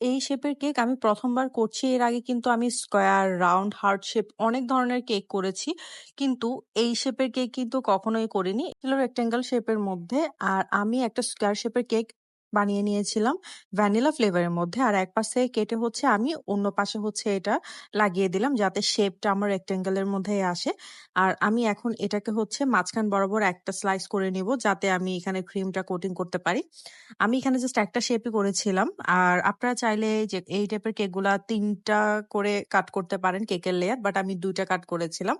এই শেপের কেক আমি প্রথমবার করছি। এর আগে কিন্তু আমি স্কোয়ার, রাউন্ড, হার্ট শেপ অনেক ধরনের কেক করেছি। কিন্তু এই শেপের কেক কিন্তু কখনোই করিনি। রেক্টেঙ্গল শেপের মধ্যে। আর আমি একটা স্কোয়ার শেপের কেক বানিয়ে নিয়েছিলাম ভ্যানিলা ফ্লেভারের মধ্যে। আর এক পাশে কেটে হচ্ছে আমি অন্য পাশে হচ্ছে এটা লাগিয়ে দিলাম যাতে শেপটা আমার রেক্টেঙ্গল এর মধ্যেই আসে। আর আমি এখন এটাকে হচ্ছে মাঝখান বরাবর একটা স্লাইস করে নিব যাতে আমি এখানে ক্রিমটা কোটিং করতে পারি। আমি এখানে জাস্ট একটা শেপই করেছিলাম। আর আপনারা চাইলে যে এই টাইপের কেকগুলা ৩ টা করে কাট করতে পারেন কেকের লেয়ার। বাট আমি দুইটা কাট করেছিলাম।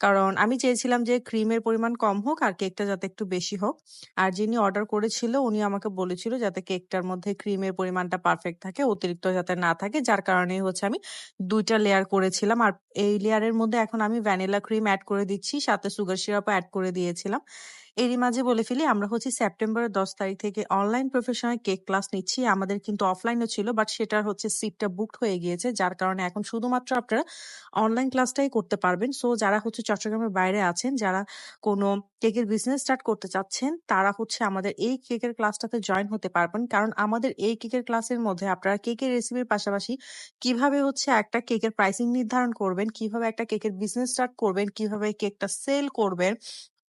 কারণ আমি চেয়েছিলাম যে ক্রিমের পরিমাণ কম হোক আর কেকটা যাতে একটু বেশি হোক। আর যিনি অর্ডার করেছিল, উনি আমাকে বলেছিল যাতে কেকটার মধ্যে ক্রিমের পরিমাণটা পারফেক্ট থাকে, অতিরিক্ত যাতে না থাকে। যার কারণে হচ্ছে আমি দুইটা লেয়ার করেছিলাম। আর এই লেয়ারের মধ্যে এখন আমি ভ্যানিলা ক্রিম অ্যাড করে দিচ্ছি। সাথে সুগার সিরাপও অ্যাড করে দিয়েছিলাম। এরই মাঝে বলে ফেলি আমরা হচ্ছে সেপ্টেম্বরের ১০ তারিখ থেকে অনলাইন প্রফেশনাল কেক ক্লাস নিচ্ছি। আমাদের কিন্তু অফলাইনও ছিল বাট সেটার হচ্ছে সিটটা বুকড হয়ে গিয়েছে। যার কারণে এখন শুধুমাত্র আপনারা অনলাইন ক্লাসটাই করতে পারবেন। সো যারা হচ্ছে চট্টগ্রামের বাইরে আছেন, যারা কোনো কেকের বিজনেস স্টার্ট করতে চাচ্ছেন, তারা হচ্ছে আমাদের এই কেকের ক্লাসটাতে জয়েন হতে পারবেন। কারণ আমাদের এই কেকের ক্লাসের মধ্যে আপনারা কেকের রেসিপির পাশাপাশি কীভাবে হচ্ছে একটা কেকের প্রাইসিং নির্ধারণ করবেন, কীভাবে একটা কেকের বিজনেস স্টার্ট করবেন, কীভাবে কেকটা সেল করবেন,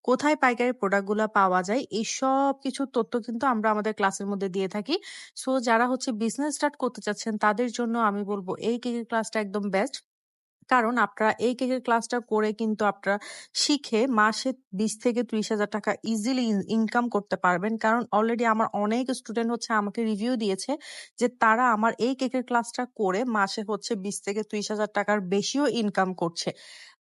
কোথায় পাইকারি প্রোডাক্টগুলো পাওয়া যায়, এই সব কিছু তথ্য কিন্তু আমরা আমাদের ক্লাসের মধ্যে দিয়ে থাকি। সো যারা হচ্ছে বিজনেস স্টার্ট করতে চাচ্ছেন তাদের জন্য আমি বলব এই কেকের ক্লাসটা একদম বেস্ট। কারণ আপনারা এই কেকের ক্লাসটা করে কিন্তু আপনারা শিখে মাসে ২০ থেকে ৳৩০,০০০ ইজিলি ইনকাম করতে পারবেন। কারণ অলরেডি আমার অনেক স্টুডেন্ট হচ্ছে আমাকে রিভিউ দিয়েছে যে তারা আমার এই কেকের ক্লাসটা করে মাসে হচ্ছে ২০ থেকে ত্রিশ হাজার টাকার বেশিও ইনকাম করছে।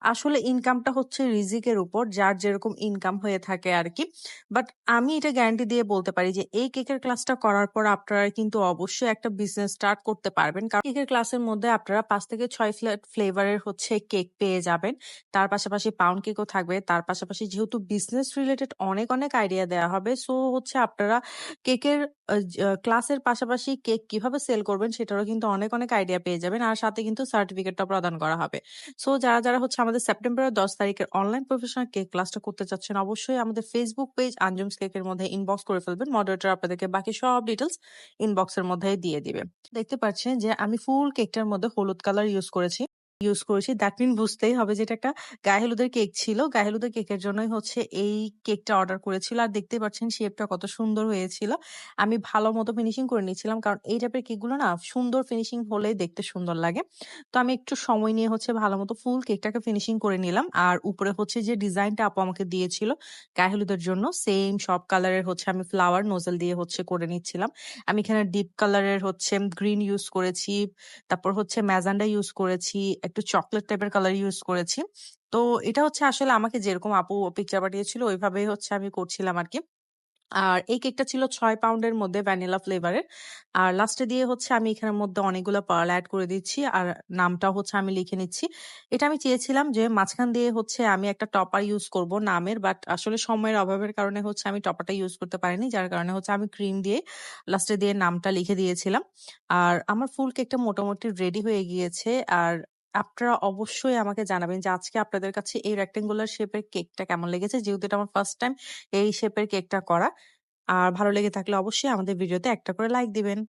আসলে ইনকামটা হচ্ছে রিজিকের উপর যার যেরকম ইনকাম হয়ে থাকে আর কি বাট আমি এটা গ্যারান্টি দিয়ে বলতে পারি যে এই কেকের ক্লাসটা করার পর আপনারা কিন্তু অবশ্যই একটা বিজনেস স্টার্ট করতে পারবেন। কারণ কেকের ক্লাসের মধ্যে আপনারা পাঁচ থেকে ৬ ফ্লে ফ্লেভারের হচ্ছে কেক পেয়ে যাবেন। তার পাশাপাশি পাউন্ড কেকও থাকবে। তার পাশাপাশি যেহেতু বিজনেস রিলেটেড অনেক, অনেক আইডিয়া দেয়া হবে। সো হচ্ছে আপনারা কেকের ক্লাসের পাশাপাশি কেক কীভাবে সেল করবেন সেটারও কিন্তু অনেক, অনেক আইডিয়া পেয়ে যাবেন। আর সাথে কিন্তু সার্টিফিকেটটাও প্রদান করা হবে। সো যারা, যারা হচ্ছে আমাদের সেপ্টেম্বরের ১০ তারিখের অনলাইন প্রফেশনাল কেক ক্লাসটা করতে চাচ্ছেন অবশ্যই আমাদের ফেসবুক পেজ আঞ্জুমস কেকের মধ্যে ইনবক্স করে ফেলবেন। মডারেটর আপনাদেরকে বাকি সব ডিটেইলস ইনবক্সের মধ্যেই দিয়ে দিবে। দেখতে পাচ্ছেন যে আমি ফুল কেকটার মধ্যে হলুদ কালার ইউজ করেছি ইউস করেছি। দ্যাট মিন বুঝতেই হবে যে এটা একটা গায়ে হলুদের কেক ছিল। গায়ে হলুদের কেকের জন্যই হচ্ছে এই কেকটা অর্ডার করেছিল। আর দেখতেই পাচ্ছেন শেপটা কত সুন্দর হয়েছিল। আমি ভালো মতো ফিনিশিং করে নিচ্ছিলাম। কারণ এই টাইপের কেকগুলো না সুন্দর ফিনিশিং হলেই দেখতে সুন্দর লাগে। তো আমি একটু সময় নিয়ে হচ্ছে ভালো মতো ফুল কেকটাকে ফিনিশিং করে নিলাম। আর উপরে হচ্ছে যে ডিজাইনটা আপু আমাকে দিয়েছিল গায়ে হলুদের জন্য সেম সব কালারের হচ্ছে আমি ফ্লাওয়ার নোজেল দিয়ে হচ্ছে করে নিচ্ছিলাম। আমি এখানে ডিপ কালারের হচ্ছে গ্রিন ইউস করেছি। তারপর হচ্ছে ম্যাজেন্ডা ইউস করেছি। একটু চকলেট টাইপের কালার ইউজ করেছি। তো এটা হচ্ছে আসলে আমাকে যেরকম আপু পিকচার পাঠিয়েছিল, ওইভাবেই হচ্ছে আমি করছিলাম আর কি আর এই কেকটা ছিল ছয় পাউন্ডের মধ্যে ভ্যানিলা ফ্লেভারের। আর লাস্টে দিয়ে হচ্ছে আমি এখানের মধ্যে অনেকগুলো পার্ল এড করে দিচ্ছি। আর নামটা হচ্ছে আমি লিখে নিচ্ছি। এটা আমি চেয়েছিলাম যে মাঝখান দিয়ে হচ্ছে আমি একটা টপার ইউজ করব নামের। বাট আসলে সময়ের অভাবের কারণে হচ্ছে আমি টপারটা ইউজ করতে পারিনি। যার কারণে হচ্ছে আমি ক্রিম দিয়ে লাস্টে দিয়ে নামটা লিখে দিয়েছিলাম। আর আমার ফুল কেকটা মোটামুটি রেডি হয়ে গিয়েছে। আর আপনারা অবশ্যই আমাকে জানাবেন যে আজকে আপনাদের কাছে এই রেক্টেঙ্গুলার শেপের কেকটা কেমন লেগেছে। যেহেতু এটা আমার ফার্স্ট টাইম এই শেপের কেকটা করা। আর ভালো লেগে থাকলে অবশ্যই আমাদের ভিডিওতে একটা করে লাইক দিবেন।